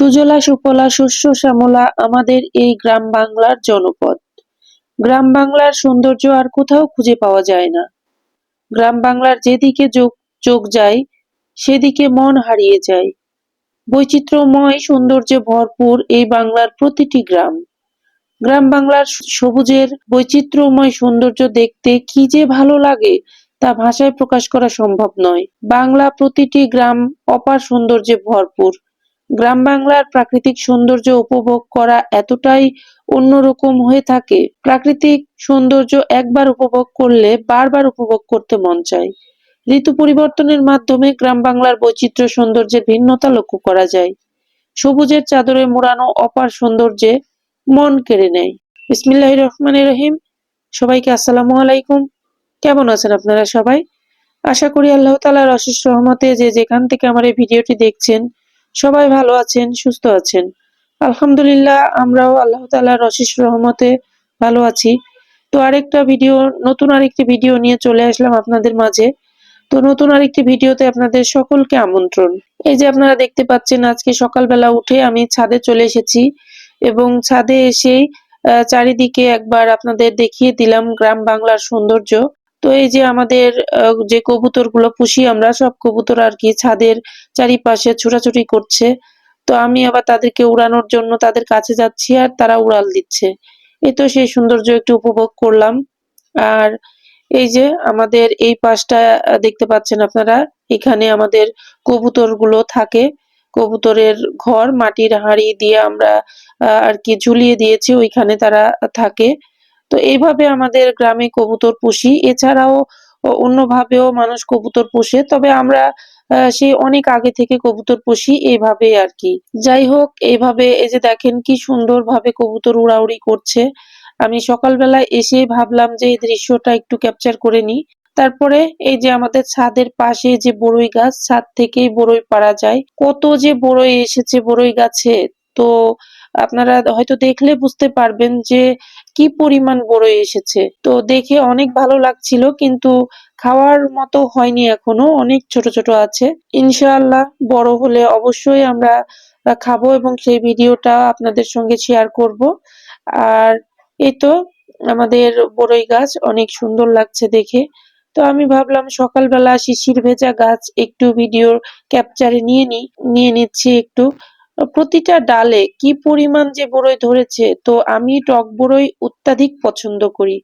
সুজলা সুফলা শস্য শ্যামলা আমাদের এই গ্রাম বাংলার জনপদ। গ্রাম বাংলার সৌন্দর্য আর কোথাও খুঁজে পাওয়া যায় না। গ্রাম বাংলার যেদিকে চোখ চোখ যায়, সেদিকে মন হারিয়ে যায়। বৈচিত্র্যময় সৌন্দর্যে ভরপুর এই বাংলার প্রতিটি গ্রাম। গ্রাম বাংলার সবুজের বৈচিত্র্যময় সৌন্দর্য দেখতে কি যে ভালো লাগে তা ভাষায় প্রকাশ করা সম্ভব নয়। বাংলা প্রতিটি গ্রাম অপার সৌন্দর্যে ভরপুর। গ্রাম বাংলার প্রাকৃতিক সৌন্দর্য উপভোগ করা এতটাই অন্যরকম হয়ে থাকে। প্রাকৃতিক সৌন্দর্য একবার উপভোগ করলে বারবার উপভোগ করতে মন চায়। ঋতু পরিবর্তনের মাধ্যমে গ্রাম বাংলার বৈচিত্র্য সৌন্দর্যের ভিন্নতা লক্ষ্য করা যায়। সবুজের চাদরে মোড়ানো অপার সৌন্দর্যে মন কেড়ে নেয়। বিসমিল্লাহ রহমান রহিম। সবাইকে আসসালামু আলাইকুম। কেমন আছেন আপনারা সবাই? আশা করি আল্লাহ তালার অশেষ রহমতে যে যেখান থেকে আমার এই ভিডিওটি দেখছেন সবাই ভালো আছেন, সুস্থ আছেন। আলহামদুলিল্লাহ, আমরাও আল্লাহ তালার অশেষ রহমতে ভালো আছি। তো আরেকটা ভিডিও, নতুন আরেকটি ভিডিও নিয়ে চলে আসলাম আপনাদের মাঝে। তো নতুন আরেকটি ভিডিওতে আপনাদের সকলকে আমন্ত্রণ। এই যে আপনারা দেখতে পাচ্ছেন, আজকে সকালবেলা উঠে আমি ছাদে চলে এসেছি এবং ছাদে এসেই চারিদিকে একবার আপনাদের দেখিয়ে দিলাম গ্রাম বাংলার সৌন্দর্য। তো এই যে আমাদের যে কবুতরগুলো পুষি আমরা, সব কবুতর আর কি ছাদের চারিপাশে ছোটাছুটি করছে। তো আমি আবার তাদেরকে উড়ানোর জন্য তাদের কাছে যাচ্ছি আর তারা উড়াল দিচ্ছে। এই তো সেই সৌন্দর্য একটু উপভোগ করলাম। আর এই যে আমাদের এই পাশটা দেখতে পাচ্ছেন আপনারা, এখানে আমাদের কবুতরগুলো থাকে। কবুতরের ঘর, মাটির হাঁড়ি দিয়ে আমরা আর কি ঝুলিয়ে দিয়েছি, ওইখানে তারা থাকে। তো এইভাবে আমাদের গ্রামে কবুতর পুষি। এছাড়াও অন্যভাবেও মানুষ কবুতর পুষে, তবে আমরা সেই অনেক আগে থেকে কবুতর পুষি এইভাবে আর কি। যাই হোক, এইভাবে এই যে দেখেন কি সুন্দর ভাবে কবুতর উড়াউড়ি করছে। আমি সকালবেলা এসে ভাবলাম যে এই দৃশ্যটা একটু ক্যাপচার করে নিই। তারপরে এই যে আমাদের ছাদের পাশে যে বড়ই গাছ, ছাদ থেকেই বড়ই পারা যায়। কত যে বড়ই এসেছে বড়ই গাছে, তো আপনারা হয়তো দেখলে বুঝতে পারবেন যে কি পরিমাণ বড়ই এসেছে। তো দেখে অনেক ভালো লাগছিল, কিন্তু খাওয়ার মতো হয়নি এখনও, অনেক ছোট ছোট আছে। ইনশাআল্লাহ বড় হলে অবশ্যই আমরা খাব এবং সেই ভিডিওটা আপনাদের সঙ্গে শেয়ার করব। আর এই তো আমাদের বড়ই গাছ, অনেক সুন্দর লাগছে দেখে। তো আমি ভাবলাম সকালবেলা শিশির ভেজা গাছ একটু ভিডিও ক্যাপচারে নিয়ে নি, নিয়ে নিচ্ছি একটু। প্রতিটা ডালে কি পরিমাণ যে বড়ই ধরেছে, তো আমি টক বড়ই অত্যাধিক পছন্দ করি।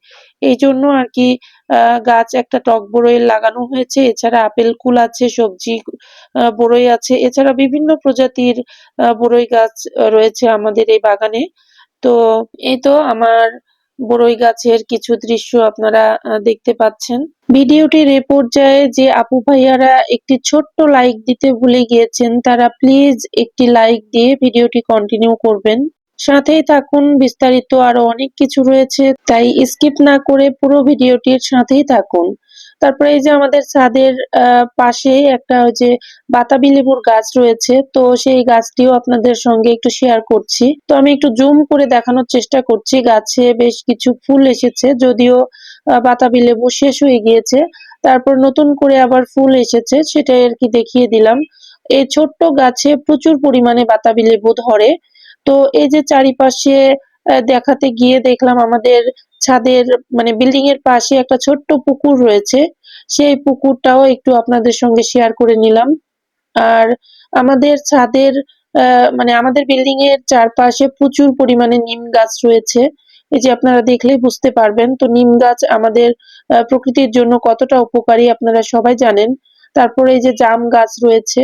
এই জন্য আর কি গাছ একটা টক বড়ই লাগানো হয়েছে। এছাড়া আপেল কুল আছে, সবজি বড়ই আছে। এছাড়া বিভিন্ন প্রজাতির বড়ই গাছ রয়েছে আমাদের এই বাগানে। তো এই তো আমার বড়ই গাছের কিছু দৃশ্য আপনারা দেখতে পাচ্ছেন। ভিডিওটির এ পর্যায়ে যে আপু ভাইয়ারা একটি ছোট্ট লাইক দিতে ভুলে গিয়েছেন, তারা প্লিজ একটি লাইক দিয়ে ভিডিওটি কন্টিনিউ করবেন। সাথেই থাকুন, বিস্তারিত আরও অনেক কিছু রয়েছে, তাই স্কিপ না করে পুরো ভিডিওটির সাথেই থাকুন। তারপরে এই যে আমাদের ছাদের পাশে একটা ওই যে বাতাবি লেবুর গাছ রয়েছে, তো সেই গাছটিও আপনাদের সঙ্গে একটু শেয়ার করছি। তো আমি একটু জুম করে দেখানোর চেষ্টা করছি, গাছে বেশ কিছু ফুল এসেছে, যদিও বাতাবি লেবু শেষ হয়ে গিয়েছে। তারপর নতুন করে আবার ফুল এসেছে সেটাই আর কি দেখিয়ে দিলাম। এই ছোট্ট গাছে প্রচুর পরিমাণে বাতাবি লেবু ধরে। তো এই যে চারিপাশে দেখাতে গিয়ে দেখলাম আমাদের ছাদের মানে বিল্ডিং এর পাশে একটা ছোট্ট পুকুর রয়েছে। সেই পুকুরটাও একটু আপনাদের সঙ্গে শেয়ার করে নিলাম। আর আমাদের ছাদের মানে আমাদের বিল্ডিং এর চারপাশে প্রচুর পরিমাণে নিম গাছ রয়েছে। এই যে আপনারা দেখলেই বুঝতে পারবেন, তো নিম গাছ আমাদের প্রকৃতির জন্য কতটা উপকারী আপনারা সবাই জানেন। তারপরে এই যে জাম গাছ রয়েছে,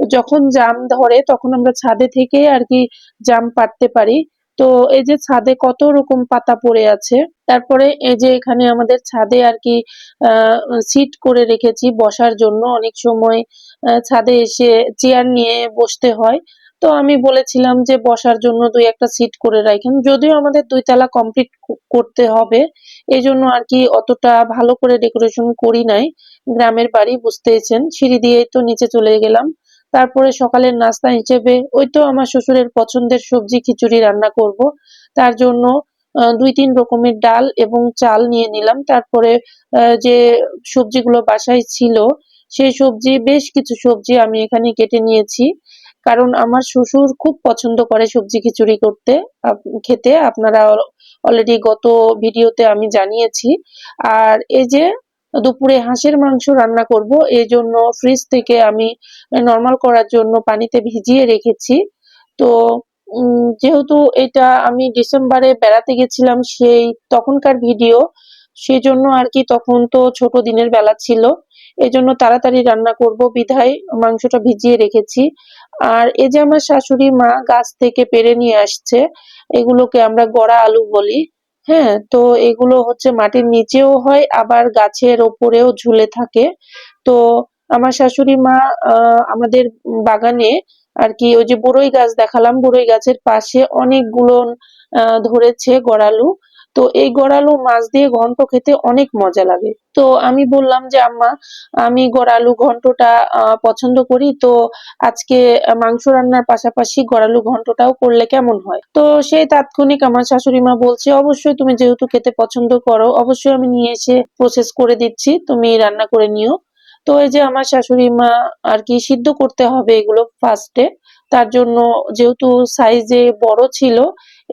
যখন জাম ধরে তখন আমরা ছাদে থেকে আর কি জাম পাড়তে পারি। তো এই যে ছাদে কত রকম পাতা পড়ে আছে, তারপরে এই যে এখানে আমাদের ছাদে আর কি সিট করে রেখেছি বসার জন্য। অনেক সময় ছাদে এসে চেয়ার নিয়ে বসতে হয়। তো আমি বলেছিলাম যে বসার জন্য দুই একটা সিট করে রাখেন। যদিও আমাদের দুই তালা কমপ্লিট করতে হবে। এই জন্য আর কি অতটা ভালো করে ডেকোরেশন করি নাই। গ্রামের বাড়ি বুঝতেইছেন সিঁড়ি দিয়েই তো নিচে চলে গেলাম। তারপরে সকালের নাস্তা হিসেবে ওই তো আমার শ্বশুরের পছন্দের সবজি খিচুড়ি রান্না করব। তার জন্য দুই তিন রকমের ডাল এবং চাল নিয়ে নিলাম। তারপরে যে সবজিগুলো বাসায় ছিল, সেই সবজি, বেশ কিছু সবজি আমি এখানে কেটে নিয়েছি। কারণ আমার শ্বশুর খুব পছন্দ করে সবজি খিচুড়ি করতে। খেতে আপনারা অলরেডি গত ভিডিওতে আমি জানিয়েছি। আর এই যে দুপুরে হাঁসের মাংস রান্না করব। জন্য ফ্রিজ থেকে আমি নর্মাল করার জন্য পানিতে ভিজিয়ে রেখেছি। তো যেহেতু এটা আমি ডিসেম্বরে বেড়াতে গেছিলাম সেই তখনকার ভিডিও সেজন্য আর কি তখন তো ছোট দিনের বেলা ছিল। এজন্য তাড়াতাড়ি রান্না করব, বিধায় মাংসটা ভিজিয়ে রেখেছি। আর এই যে আমার শাশুড়ি মা গাছ থেকে পেরে নিয়ে আসছে, এগুলোকে আমরা গড়া আলু বলি। হ্যাঁ তো এগুলো হচ্ছে মাটির নিচেও হয় আবার গাছের ওপরেও ঝুলে থাকে। তো আমার শাশুড়ি মা আহ, আমাদের বাগানে আর কি ওই যে বড়ই গাছ দেখালাম বড়ই গাছের পাশে অনেকগুলো আহ, ধরেছে গড়ালু। তো এই গড়ালু মাছ দিয়ে ঘন্ট খেতে অনেক মজা লাগে। তো আমি বললাম যে, আম্মা, আমি গড়ালু ঘন্টটা পছন্দ করি। তো আজকে মাংস রান্নার পাশাপাশি গড়ালু ঘন্টটাও করলে কেমন হয়? তো সেই তাৎক্ষণিক আমার শাশুড়ি মা বলছে, অবশ্যই তুমি যেহেতু খেতে পছন্দ করো, অবশ্যই আমি নিয়ে এসে প্রসেস করে দিচ্ছি। তুমি রান্না করে নিও। তো এই যে আমার শাশুড়ি মা আর কি সিদ্ধ করতে হবে এগুলো ফার্স্টে তার জন্য যেহেতু সাইজে বড় ছিল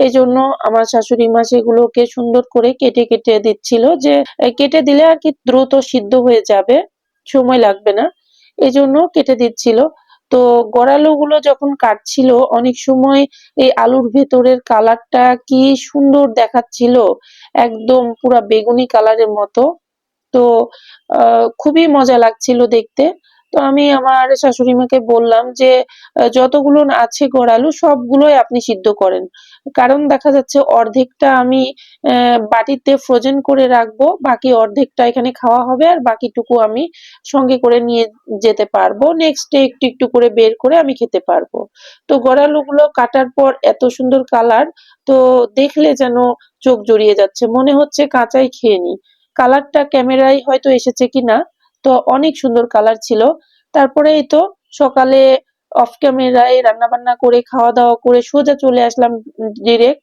এই জন্য আমার শাশুড়ি মা সেগুলোকে সুন্দর করে কেটে কেটে দিচ্ছিল যে কেটে দিলে আর কি দ্রুত সিদ্ধ হয়ে যাবে, সময় লাগবে না এই জন্য কেটে দিচ্ছিল। তো গড়ালু গুলো যখন কাটছিল, অনেক সময় এই আলুর ভেতরের কালারটা কি সুন্দর দেখাচ্ছিল, একদম পুরা বেগুনি কালারের মতো। তো খুবই মজা লাগছিল দেখতে। তো আমি আমার শাশুড়ি মাকে বললাম যে যতগুলো আছে গড়ালু, সবগুলোই আপনি সিদ্ধ করেন। কারণ দেখা যাচ্ছে অর্ধেকটা আমি বাটিতে ফ্রোজেন করে রাখব, বাকি অর্ধেকটা এখানে খাওয়া হবে আর বাকিটুকু আমি সঙ্গে করে নিয়ে যেতে পারব। নেক্সট ডে একটু একটু করে বের করে আমি খেতে পারব। তো গড়ালুগুলো কাটার পর এত সুন্দর কালার তো দেখলে যেন চোখ জড়িয়ে যাচ্ছে। মনে হচ্ছে কাঁচাই খেয়ে নি। কালারটা ক্যামেরায় হয়তো এসেছে কিনা তো অনেক সুন্দর কালার ছিল। তারপরে এই তো সকালে অফ ক্যামেরায় রান্না বান্না করে খাওয়া দাওয়া করে সোজা চলে আসলাম ডিরেক্ট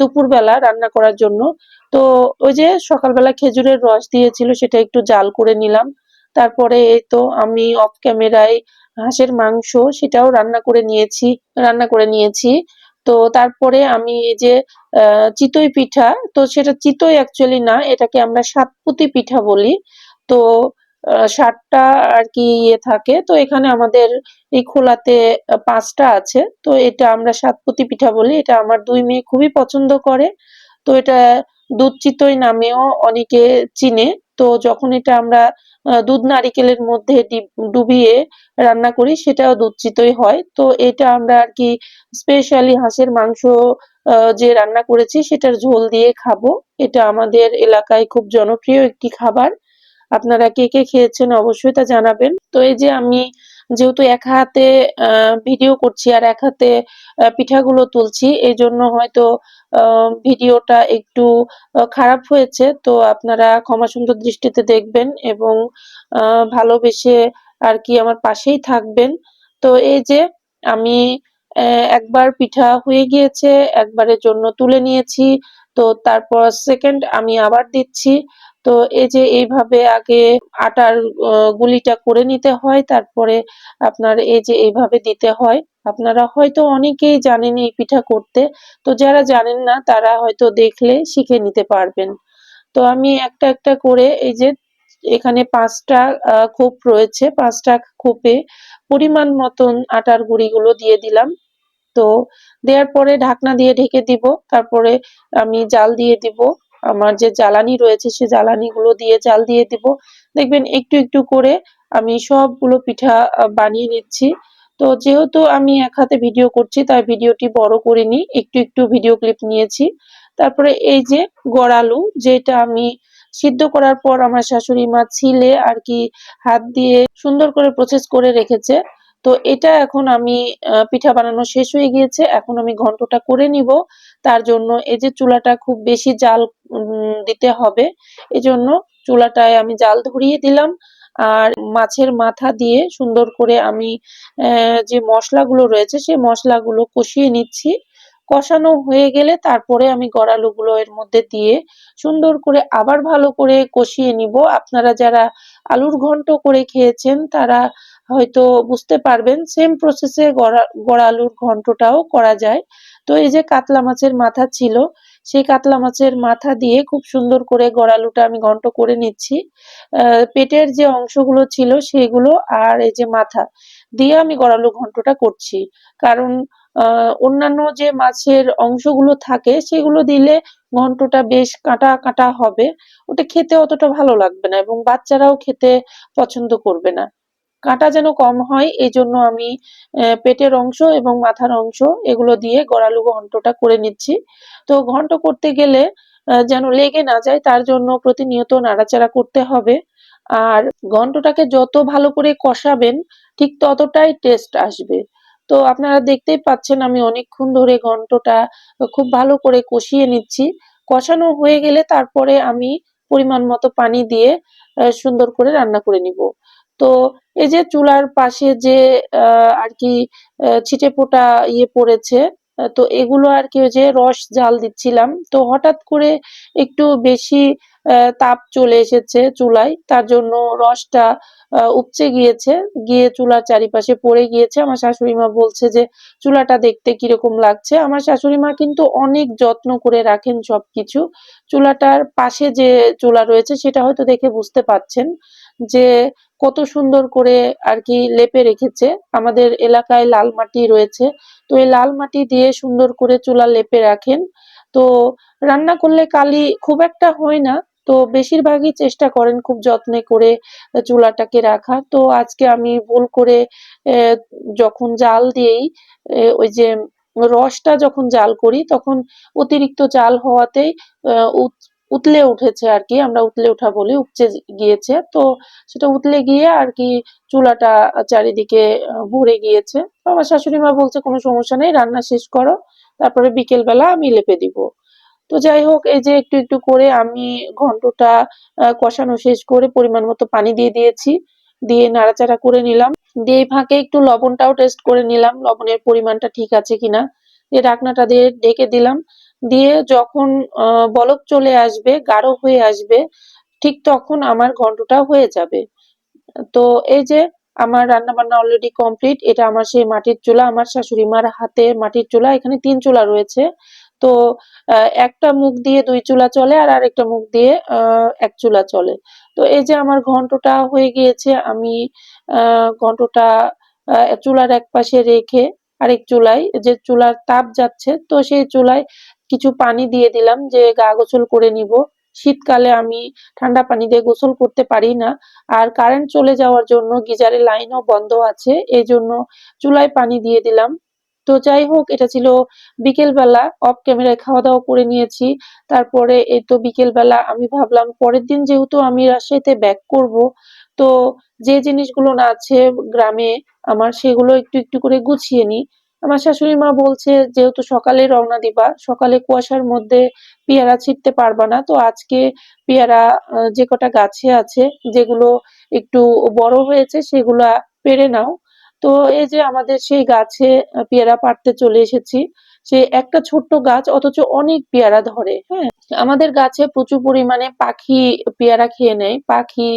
দুপুর বেলা রান্না করার জন্য। তো ওই যে সকালবেলা খেজুরের রস দিয়েছিল সেটা একটু জাল করে নিলাম। তারপরে এই তো আমি অফ ক্যামেরায় হাঁসের মাংস সেটাও রান্না করে নিয়েছি, রান্না করে নিয়েছি। তো তারপরে আমি এই যে চিতই পিঠা, তো সেটা চিতই অ্যাকচুয়ালি না, এটাকে আমরা সাতপুতি পিঠা বলি। তো সাতটা আর কি ইয়ে থাকে। তো এখানে আমাদের এই খোলাতে পাঁচটা আছে। তো এটা আমরা সাতপুতি পিঠা বলি। এটা আমার দুই মেয়ে খুবই পছন্দ করে। তো এটা দুধ চিতই নামেও অনেকে চিনে। তো যখন এটা আমরা দুধ নারিকেলের মধ্যে ডিব- ডুবিয়ে রান্না করি, সেটাও দুধ চিতই হয়। তো এটা আমরা আর কি স্পেশালি হাঁসের মাংস যে রান্না করেছি, সেটার ঝোল দিয়ে খাব। এটা আমাদের এলাকায় খুব জনপ্রিয় একটি খাবার। আপনারা কে কে খেয়েছেন অবশ্যই তা জানাবেন। তো এই যে আমি যেহেতু এক হাতে ভিডিও করছি আর এক হাতে পিঠাগুলো তুলছি, এই জন্য হয়তো ভিডিওটা একটু খারাপ হয়েছে। তো আপনারা ক্ষমা সুন্দর দৃষ্টিতে দেখবেন এবং ভালোবেসে আর কি আমার পাশেই থাকবেন। তো এই যে আমি একবার পিঠা হয়ে গিয়েছে, একবারের জন্য তুলে নিয়েছি। তো তারপর সেকেন্ড আমি আবার দিচ্ছি। তো এই যে এইভাবে আগে আটার গুলিটা করে নিতে হয়, তারপরে আপনার এই যে এইভাবে দিতে হয়। আপনারা হয়তো অনেকেই জানেন এই পিঠা করতে। তো যারা জানেন না, তারা হয়তো দেখলে শিখে নিতে পারবেন। তো আমি একটা একটা করে এই যে এখানে পাঁচটা খোপ রয়েছে, পাঁচটা খোপে পরিমাণ মতন আটার গুঁড়িগুলো দিয়ে দিলাম। তো দেওয়ার পরে ঢাকনা দিয়ে ঢেকে দিব, তারপরে আমি জাল দিয়ে দিব। আমার যে জ্বালানি রয়েছে, সে জ্বালানিগুলো দিয়ে জাল দিয়ে দিব। দেখবেন একটু একটু করে আমি সবগুলো পিঠা বানিয়ে নিচ্ছি। তো যেহেতু আমি এক হাতে ভিডিও করছি, তাই ভিডিওটি বড় করিনি, একটু একটু ভিডিও ক্লিপ নিয়েছি। তারপরে এই যে গড়ালু যেটা আমি সিদ্ধ করার পর আমার শাশুড়ি মা ছিলে আর কি হাত দিয়ে সুন্দর করে প্রসেস করে রেখেছে তো এটা এখন আমি পিঠা বানানো শেষ হয়ে গিয়েছে। এখন আমি ঘন্টটা করে নিব। তার জন্য এই যে চুলাটা খুব বেশি জাল দিতে হবে, এজন্য চুলাটায় আমি জাল ধরিয়ে দিলাম। আর মাছের মাথা দিয়ে সুন্দর করে আমি যে মশলাগুলো রয়েছে, সেই মশলাগুলো কষিয়ে নিচ্ছি। কষানো হয়ে গেলে তারপরে আমি গড়ালুগুলো এর মধ্যে দিয়ে সুন্দর করে আবার ভালো করে কষিয়ে নিব। আপনারা যারা আলুর ঘন্ট করে খেয়েছেন, তারা হয়তো বুঝতে পারবেন সেম প্রসেসে গড়া গড়া আলুর ঘন্টটাও করা যায়। তো এই যে কাতলা মাছের মাথা ছিল, সেই কাতলা মাছের মাথা দিয়ে খুব সুন্দর করে গড়ালুটা আমি ঘন্ট করে নিচ্ছি। পেটের যে অংশগুলো ছিল সেগুলো আর এই যে মাথা দিয়ে আমি গড়ালু ঘন্টটা করছি। কারণ অন্যান্য যে মাছের অংশগুলো থাকে, সেগুলো দিলে ঘন্টটা বেশ কাঁটা কাঁটা হবে। ওটা খেতে অতটা ভালো লাগবে না এবং বাচ্চারাও খেতে পছন্দ করবে না। কাঁটা যেন কম হয় এই জন্য আমি পেটের অংশ এবং মাথার অংশ এগুলো দিয়ে গড়ালু ঘন্টটা করে নিচ্ছি। তো ঘন্ট করতে গেলে যেন লেগে না যায় তার জন্য প্রতিনিয়ত নাড়াচাড়া করতে হবে। আর ঘন্টটাকে যত ভালো করে কষাবেন, ঠিক ততটাই টেস্ট আসবে। তো আপনারা দেখতেই পাচ্ছেন আমি অনেকক্ষণ ধরে ঘন্টটা খুব ভালো করে কষিয়ে নিচ্ছি। কষানো হয়ে গেলে তারপরে আমি পরিমাণ মতো পানি দিয়ে সুন্দর করে রান্না করে নিব। তো এই যে চুলার পাশে যে আর কি ছিটে ফোটা ইয়ে পড়েছে তো এগুলো আর কি যে রস জাল দিচ্ছিলাম। তো হঠাৎ করে একটু বেশি তাপ চলে এসেছে চুলায়, তার জন্য রসটা উপচে গিয়েছে। গিয়ে চুলার চারিপাশে পড়ে গিয়েছে। আমার শাশুড়ি মা বলছে যে, চুলাটা দেখতে কীরকম লাগছে? আমার শাশুড়ি মা কিন্তু অনেক যত্ন করে রাখেন সবকিছু। চুলাটার পাশে যে চুলা রয়েছে, সেটা হয়তো দেখে বুঝতে পাচ্ছেন যে কত সুন্দর করে আর কি লেপে রেখেছে। আমাদের এলাকায় লাল মাটি রয়েছে। তো এই লাল মাটি দিয়ে সুন্দর করে চুলা লেপে রাখেন। তো রান্না করলে কালি খুব একটা হয় না। তো বেশিরভাগই চেষ্টা করেন খুব যত্নে করে চুলাটাকে রাখা। তো আজকে আমি ভুল করে যখন জাল দিয়েই ওই যে রসটা যখন জাল করি, তখন অতিরিক্ত জাল হওয়াতেই উতলে উঠেছে আর কি, আমরা উতলে ওঠা বলি, উপচে গিয়েছে। তো সেটা উতলে গিয়ে আর কি চুলাটা চারিদিকে ভরে গিয়েছে। আমার শাশুড়ি মা বলছে, কোনো সমস্যা নেই, রান্না শেষ করো, তারপরে বিকেল বেলা আমি লেপে দিব। তো যাই হোক, এই যে একটু একটু করে আমি ঘন্টটা কষানো শেষ করে পরিমাণ মতো পানি দিয়ে দিয়েছি, দিয়ে নাড়াচাড়া করে নিলাম। দিয়ে ফাঁকে একটু লবণটাও টেস্ট করে নিলাম, লবণের পরিমাণটা ঠিক আছে কিনা। দিয়ে ঢাকনাটা দিয়ে ঢেকে দিলাম। দিয়ে যখন বলক চলে আসবে, গাঢ় হয়ে আসবে, ঠিক তখন আমার ঘন্টটা হয়ে যাবে। তো এই যে আমার রান্না বান্না অলরেডি কমপ্লিট এটা আমার সেই মাটির চুলা, আমার শাশুড়ি মার হাতে মাটির চুলা, এখানে তিন চুলা রয়েছে। তো একটা মুখ দিয়ে দুই চুলা চলে আর আরেকটা মুখ দিয়ে এক চুলা চলে। তো এই যে আমার ঘন্টটা হয়ে গিয়েছে, আমি ঘন্টটা চুলার এক পাশে রেখে আরেক চুলায়, যে চুলার তাপ যাচ্ছে, তো সেই চুলায় কিছু পানি দিয়ে দিলাম যে গা গোসল করে নিব। শীতকালে আমি ঠান্ডা পানি দিয়ে গোসল করতে পারি না। আর কারেন্ট চলে যাওয়ার জন্য গিজারের লাইনও বন্ধ আছে এই জন্য চুলায় পানি দিয়ে দিলাম। তো যাই হোক, এটা ছিল বিকেল বেলা অফ ক্যামেরায় খাওয়া দাওয়া করে নিয়েছি। তারপরে এই তো বিকেল বেলা আমি ভাবলাম, পরের দিন যেহেতু আমি রাজশাহীতে ব্যাক করব, তো যে জিনিসগুলো না আছে গ্রামে, আমার সেগুলো একটু একটু করে গুছিয়ে নিই। আমার শাশুড়ি মা বলছে, যেহেতু সকালে রওনা দিবা, সকালে কুয়াশার মধ্যে পেয়ারা ছিটতে পারবা না। তো আজকে পেয়ারা যে কটা গাছে আছে, যেগুলো একটু বড় হয়েছে, সেগুলা পেরে নাও। তো এই যে আমাদের সেই গাছে পেয়ারা পাড়তে চলে এসেছি। সে একটা ছোট্ট গাছ অথচ অনেক পেয়ারা ধরে হ্যাঁ? আমাদের গাছে প্রচুর পরিমাণে পাখি পেয়ারা খেয়ে নেয়, পাখি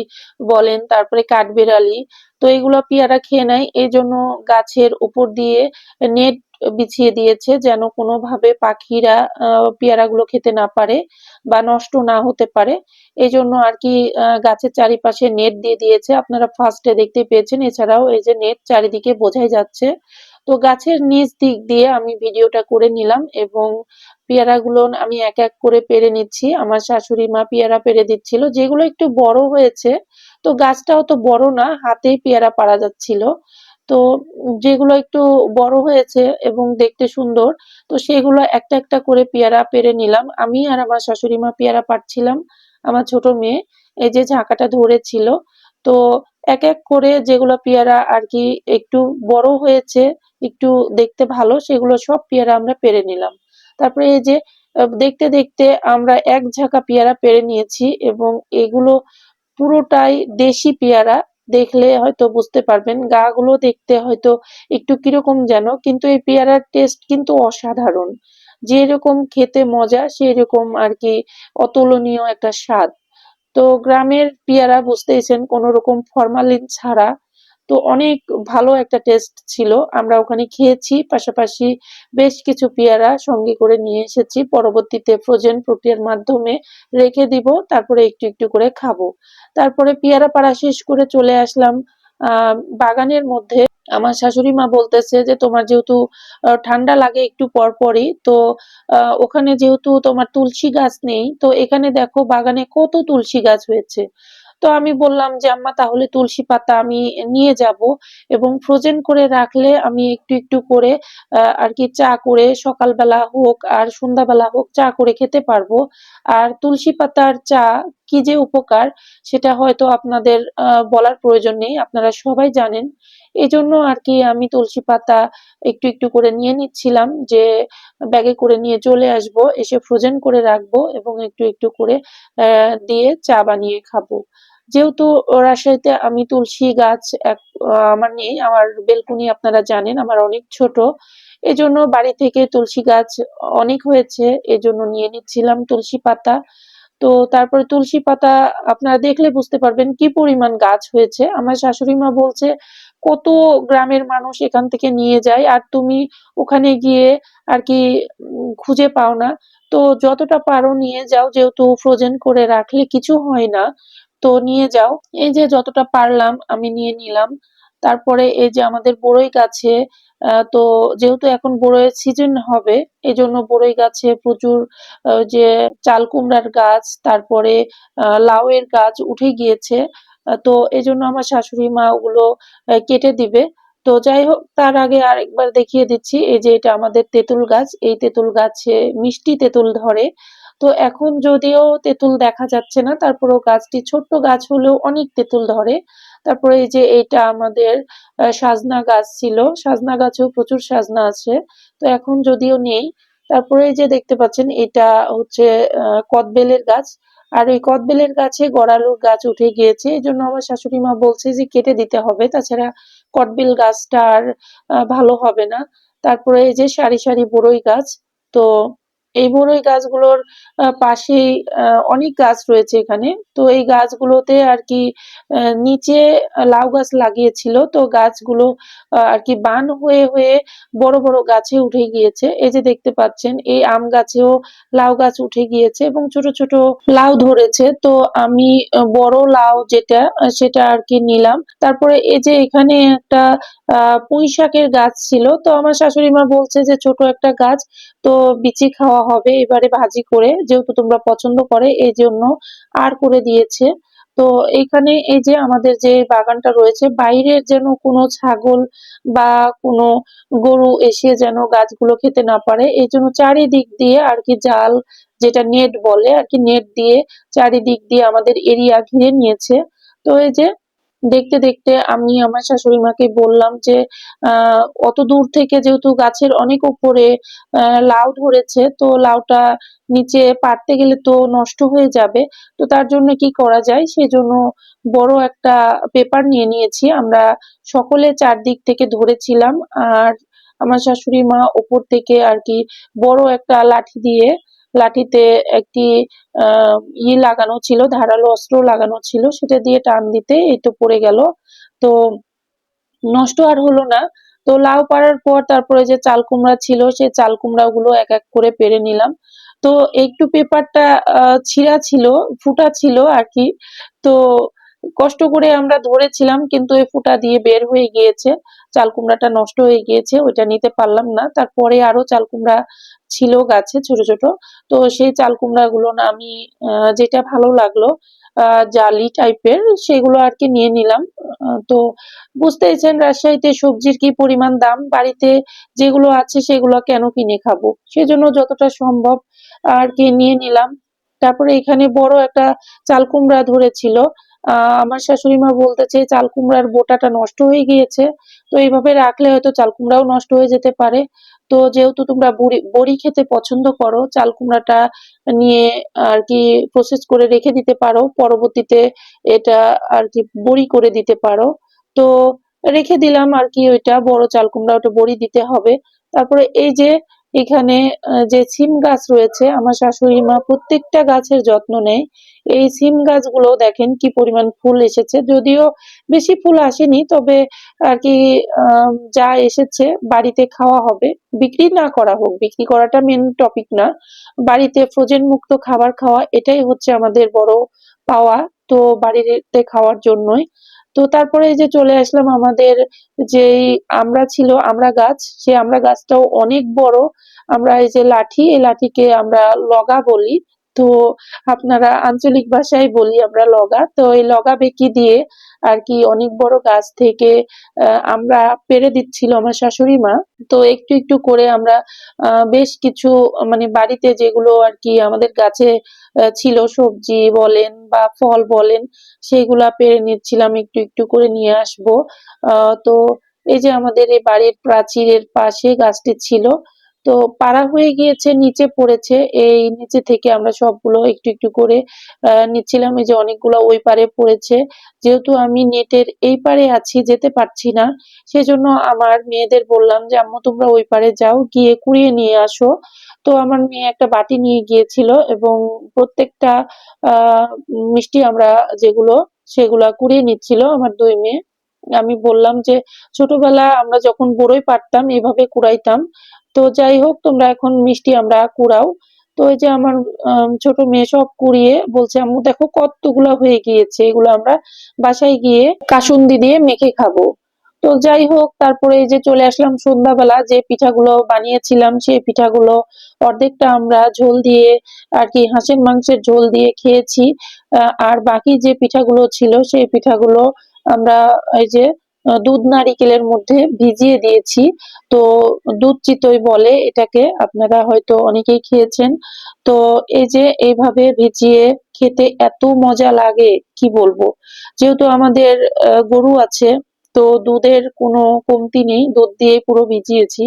বলেন, তারপরে কাঠবেড়ালি, তো এগুলো পেয়ারা খেয়ে নেয় এই জন্য গাছের উপর দিয়ে নেট বিছিয়ে দিয়েছে যেন কোনোভাবে পাখিরা পেয়ারাগুলো খেতে না পারে বা নষ্ট না হতে পারে। এই জন্য আর কি গাছের চারিপাশে নেট দিয়ে দিয়েছে। আপনারা ফার্স্টে দেখতে পেয়েছেন, এছাড়াও এই যে নেট চারিদিকে বোঝাই যাচ্ছে। তো গাছের নিচ দিক দিয়ে আমি ভিডিওটা করে নিলাম এবং পেয়ারাগুলো আমি এক এক করে পেরে নিচ্ছি। আমার শাশুড়ি মা পেয়ারা পেরে দিচ্ছিল। যেগুলো একটু বড় হয়েছে, তো গাছটাও তো বড় না, হাতেই পেয়ারা পারা যাচ্ছিল। তো যেগুলো একটু বড় হয়েছে এবং দেখতে সুন্দর, তো সেগুলো একটা একটা করে পেয়ারা পেরে নিলাম। আমি আর আমার শাশুড়ি মা পেয়ারা পাড়ছিলাম, আমার ছোট মেয়ে। এই যে ঝাঁকাটা ধরেছিল, তো এক এক করে যেগুলো পেয়ারা আর কি একটু বড় হয়েছে একটু দেখতে ভালো, সেগুলো সব পেয়ারা আমরা পেরে নিলাম। তারপরে এই যে দেখতে দেখতে আমরা এক ঝাঁকা পেয়ারা পেরে নিয়েছি এবং এগুলো পুরোটাই দেশি পেয়ারা, দেখলে হয়তো বুঝতে পারবেন গা গুলো দেখতে হয়তো একটু কীরকম যেন, কিন্তু এই পেয়ারার টেস্ট কিন্তু অসাধারণ। যেরকম খেতে মজা সেই রকম আর কি অতুলনীয় একটা স্বাদ। তো গ্রামের পেয়ারা বুঝতেইছেন, কোনো রকম ফরমালিন ছাড়া তো অনেক ভালো একটা টেস্ট ছিল। আমরা ওখানে খেয়েছি, পাশাপাশি বেশ কিছু পেয়ারা সঙ্গে করে নিয়ে এসেছি। পরবর্তীতে ফ্রোজেন প্রক্রিয়ার মাধ্যমে রেখে দিব, তারপরে একটু একটু করে খাব। তারপরে পেয়ারা পাড়া শেষ করে চলে আসলাম বাগানের মধ্যে। আমার শাশুড়ি মা বলতেছে যে, তোমার যেহেতু ঠান্ডা লাগে একটু পর পরই, তো ওখানে যেহেতু তোমার তুলসী গাছ নেই, তো এখানে দেখো বাগানে কত তুলসী গাছ হয়েছে। তো আমি বললাম যে, আম্মা, তাহলে তুলসী পাতা আমি নিয়ে যাব এবং ফ্রোজেন করে রাখলে আমি একটু একটু করে আর কি চা করে সকালবেলা হোক আর সন্ধ্যাবেলা হোক চা করে খেতে পারব। আর তুলসী পাতার চা কি যে উপকার, সেটা হয়তো আপনাদের বলার প্রয়োজন নেই, আপনারা সবাই জানেন। এই জন্য আর কি আমি তুলসী পাতা একটু একটু করে নিয়ে নিচ্ছিলাম যে, ব্যাগে করে নিয়ে চলে আসব, এসে ফ্রোজেন করে রাখব এবং একটু একটু করে দিয়ে চা বানিয়ে খাব। যেহেতু রাজশাহীতে আমি তুলসী গাছ এক আমার নেই, আমার বেলকুনি আপনারা জানেন, আমার অনেক ছোট। এজন্য বাড়ি থেকে তুলসী গাছ অনেক হয়েছে, এজন্য নিয়ে নিচ্ছিলাম তুলসী পাতা। তো তারপরে তুলসী পাতা আপনারা দেখলে বুঝতে পারবেন কি পরিমাণ গাছ হয়েছে। আমার শাশুড়ি মা বলছে, কত গ্রামের মানুষ এখান থেকে নিয়ে যায়, আর তুমি ওখানে গিয়ে আর কি খুঁজে পাও না। তো যতটা পারো নিয়ে যাও, যেহেতু ফ্রোজেন করে রাখলে কিছু হয় না। তো নিয়ে যাও। এই যে যতটা পারলাম আমি নিয়ে নিলাম। তারপরে এই যে আমাদের বড়ই গাছে তো যেহেতু এখন বড়ইয়ের সিজন হবে এই জন্য বড়ই গাছে প্রচুর যে চাল কুমড়ার গাছ, তারপরে লাউয়ের গাছ উঠে গিয়েছে। তো এই জন্য আমার শাশুড়ি মা ওগুলো কেটে দিবে। তো যাই হোক, তার আগে আরেকবার দেখিয়ে দিচ্ছি, এই যে এটা আমাদের তেঁতুল গাছ। এই তেঁতুল গাছে মিষ্টি তেঁতুল ধরে। তো এখন যদিও তেঁতুল দেখা যাচ্ছে না, তারপরেও গাছটি ছোট্ট গাছ হলেও অনেক তেঁতুল ধরে। তারপরে এই যে এটা আমাদের সাজনা গাছ ছিল, সাজনা গাছেও প্রচুর সাজনা আছে। তো এখন যদিও নেই, তারপরে এই যে দেখতে পাচ্ছেন, এটা হচ্ছে কদবেলের গাছ। আর এই কদবেলের গাছে গড়ালুর গাছ উঠে গিয়েছে। এই জন্য আমার শাশুড়ি মা বলছে যে কেটে দিতে হবে, তাছাড়া কদবেল গাছটা আর ভালো হবে না। তারপরে এই যে সারি সারি বড়ই গাছ, তো এই বড়ই গাছগুলোর আহ, পাশেই আহ, অনেক গাছ রয়েছে এখানে। তো এই গাছগুলোতে আর কি আহ, নিচে লাউ গাছ লাগিয়েছিল। তো গাছগুলো আহ, আর কি বান হয়ে হয়ে বড় বড় গাছে উঠে গিয়েছে। এই যে দেখতে পাচ্ছেন এই আম গাছেও লাউ গাছ উঠে গিয়েছে এবং ছোট ছোট লাউ ধরেছে। তো আমি বড় লাউ যেটা সেটা আর কি নিলাম। তারপরে এই যে এখানে একটা আহ পুঁই শাকের গাছ ছিল। তো আমার শাশুড়ি মা বলছে যে ছোট একটা গাছ তো বিচি খাওয়া হবে এবারে ভাজি করে, যেহেতু তোমরা পছন্দ করে এই জন্য আর করে দিয়েছে। তো এখানে এই যে আমাদের যে বাগানটা রয়েছে, বাইরের যেন কোনো ছাগল বা কোনো গরু এসে যেন গাছগুলো খেতে না পারে এই জন্য চারিদিক দিয়ে আর কি জাল যেটা নেট বলে, আর কি নেট দিয়ে চারিদিক দিয়ে আমাদের এরিয়া ঘিরে নিয়েছে। তো এই যে দেখতে দেখতে আমি আমার শাশুড়ি মাকে বললাম যে অত দূর থেকে যেহেতু গাছের অনেক উপরে লাউ ধরেছে, তো লাউটা নিচে পারতে গেলে তো নষ্ট হয়ে যাবে। তো তার জন্য কি করা যায়? সেজন্য বড় একটা পেপার নিয়ে নিয়েছি। আমরা সকলে চারদিক থেকে ধরেছিলাম। আর আমার শাশুড়ি মা ওপর থেকে আর কি বড় একটা লাঠি দিয়ে লাঠিতে একটি, আহ, ই লাগানো ছিল, ধারালো অস্ত্র লাগানো ছিল, সেটা দিয়ে টান দিতে এই তো পড়ে গেল। তো নষ্ট আর হলো না। তো লাউ পাড়ার পর তারপরে যে চাল কুমড়া ছিল সেই চাল কুমড়া গুলো এক এক করে পেরে নিলাম। তো একটু পেপারটা ছিঁড়া ছিল, ফুটা ছিল আর কি। তো কষ্ট করে আমরা ধরেছিলাম, কিন্তু এই ফুটা দিয়ে বের হয়ে গিয়েছে। চাল কুমড়াটা নষ্ট হয়ে গিয়েছে, ওইটা নিতে পারলাম না। তারপরে আরও চাল কুমড়া ছিল গাছে ছোট ছোট। তো সেই চাল কুমড়া গুলো না আমি যেটা ভালো লাগল জালি টাইপের, সেগুলো আর কি নিয়ে নিলাম। তো বুঝতেইছেন রাজশাহীতে সবজির কি পরিমাণ দাম? বাড়িতে যেগুলো আছে সেগুলো কেন কিনে খাব? সেজন্য যতটা সম্ভব আর কি নিয়ে নিলাম। তারপরে এখানে বড় একটা চাল কুমড়া ধরেছিল। আমার শাশুড়ি মা বলতেছে, চাল কুমড়ার বোটাটা নষ্ট হয়ে গিয়েছে। তো এইভাবে রাখলে হয়তো চাল কুমড়াও নষ্ট হয়ে যেতে পারে। তো যেহেতু তোমরা বড়ি খেতে পছন্দ করো, চাল কুমড়াটা নিয়ে আর কি প্রসেস করে রেখে দিতে পারো, পরবর্তীতে এটা আর কি বড়ি করে দিতে পারো। তো রেখে দিলাম আর কি ওইটা, বড় চাল কুমড়া ওটা বড়ি দিতে হবে। তারপরে এই যে এখানে যে সিম গাছ রয়েছে, আমার শাশুড়ি মা প্রত্যেকটা গাছের যত্ন নেয়। এই সিম গাছগুলো দেখেন কি পরিমাণ ফুল এসেছে। যদিও বেশি ফুল আসেনি, তবে আর কি যা এসেছে বাড়িতে খাওয়া হবে। বিক্রি না করা হোক, বিক্রি করাটা মেন টপিক না। বাড়িতে ফ্রোজেন মুক্ত খাবার খাওয়া, এটাই হচ্ছে আমাদের বড় পাওয়া তো বাড়িতে খাওয়ার জন্যই। তো তারপরে যে চলে আসলাম আমাদের যেই আমরা ছিল আমড়া গাছ, সে আমড়া গাছটাও অনেক বড়। আমরা এই যে লাঠি, এই লাঠিকে আমরা লগা বলি। তো আপনারা আঞ্চলিক ভাষায় বলি আমরা লগা। তো এই লগা বেঁকি দিয়ে আর কি অনেক বড় গাছ থেকে আমরা পেরে দিচ্ছিল আমার শাশুড়ি মা। তো একটু একটু করে আমরা বেশ কিছু মানে বাড়িতে যেগুলো আর কি আমাদের গাছে ছিল সবজি বলেন বা ফল বলেন, সেগুলা পেরে নিচ্ছিলাম, একটু একটু করে নিয়ে আসব। তো এই যে আমাদের এই বাড়ির প্রাচীরের পাশে গাছটি ছিল তো পাড়া হয়ে গিয়েছে, নিচে পড়েছে। এই নিচে থেকে আমরা সবগুলো একটু একটু করে নিচ্ছিলাম। এই যে অনেকগুলো ওই পারে পড়েছে। যেহেতু আমি নেটের এই পারে আছি, যেতে পারছি না, সেজন্য আমার মেয়েদের বললাম যে, আম্মু, তোমরা ওই পারে যাও, গিয়ে কুড়িয়ে নিয়ে আসো। তো আমার মেয়ে একটা বাটি নিয়ে গিয়েছিল এবং প্রত্যেকটা মিষ্টি আমরা যেগুলো, সেগুলা কুড়িয়ে নিচ্ছিল আমার দুই মেয়ে। আমি বললাম যে, ছোটবেলা আমরা যখন বড়ই পারতাম, এভাবে কুড়াইতাম। তো যাই হোক, তোমরা এখন মিষ্টি আমরা কুড়াও। তো এই যে আমার ছোট মেয়ে সব কুড়িয়ে বলছে, আম্মু, দেখো কতগুলো হয়ে গিয়েছে। এগুলো আমরা বাসায় গিয়ে কাসুন্দি দিয়ে মেখে খাব। তো যাই হোক, তারপরে এই যে চলে আসলাম সন্ধ্যাবেলা, যে পিঠাগুলো বানিয়েছিলাম সেই পিঠাগুলো অর্ধেকটা আমরা ঝোল দিয়ে আর কি হাঁসের মাংসের ঝোল দিয়ে খেয়েছি। আর বাকি যে পিঠাগুলো ছিল, সেই পিঠাগুলো আমরা এই যে দুধ নারিকেলের মধ্যে ভিজিয়ে দিয়েছি। তো দুধ চিতই বলে এটাকে আপনারা হয়তো অনেকেই খেয়েছেন। তো এই যে, এইভাবে ভিজিয়ে খেতে এত মজা লাগে, কি বলব? যেহেতু আমাদের গরু আছে, তো দুধের কোনো কমতি নেই, দুধ দিয়ে পুরো ভিজিয়েছি।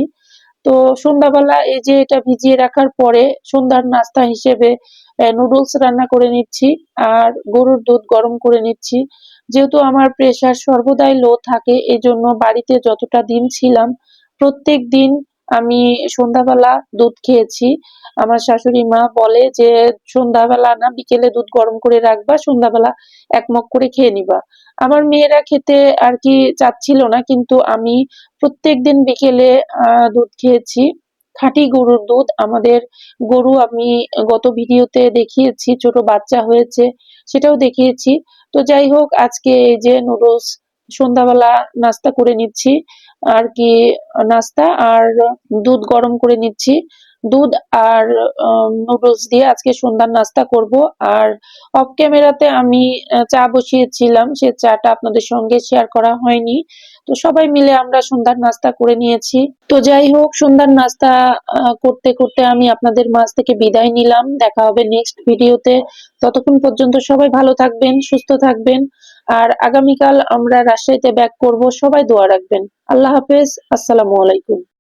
তো সন্ধ্যাবেলা এই যে, এটা ভিজিয়ে রাখার পরে সন্ধ্যার নাস্তা হিসেবে নুডলস রান্না করে নিচ্ছি, আর গরুর দুধ গরম করে নিচ্ছি। যেহেতু আমার প্রেশার সর্বদাই লো থাকে, এজন্য বাড়িতে যতটা দিন ছিলাম, প্রত্যেক দিন আমি সন্ধ্যাবেলা দুধ খেয়েছি। আমার শাশুড়ি মা বলে যে, সন্ধ্যাবেলা না, বিকেলে দুধ গরম করে রাখবা, সন্ধ্যাবেলা এক মগ করে খেয়ে নিবা। আমার মেয়েরা খেতে আর কি চাচ্ছিল না, কিন্তু আমি প্রত্যেক দিন বিকেলে দুধ খেয়েছি। খাঁটি গরুর দুধ। আমাদের গরু আমি গত ভিডিওতে দেখিয়েছি, ছোট বাচ্চা হয়েছে, সেটাও দেখিয়েছি। তো যাই হোক, আজকে এই যে নুডলস সন্ধ্যাবেলা নাস্তা করে নিচ্ছি, আর কি নাস্তা, আর দুধ গরম করে নিচ্ছি। দুধ আর নুডলস দিয়ে আজকে সন্ধ্যার নাস্তা করব। আর অফ ক্যামেরাতে আমি চা বসিয়েছিলাম। সে চাটা আপনাদের সঙ্গে শেয়ার করা হয়নি। তো সবাই মিলে আমরা সন্ধ্যার নাস্তা করে নিয়েছি। তো যাই হোক, সন্ধ্যার নাস্তা করতে করতে আমি আপনাদের মাঝ থেকে বিদায় নিলাম। দেখা হবে নেক্সট ভিডিওতে ততক্ষণ পর্যন্ত সবাই ভালো থাকবেন, সুস্থ থাকবেন। আর আগামীকাল আমরা রাজশাহীতে ব্যাক করব। সবাই দোয়া রাখবেন। আল্লাহ হাফেজ। আসসালামু আলাইকুম।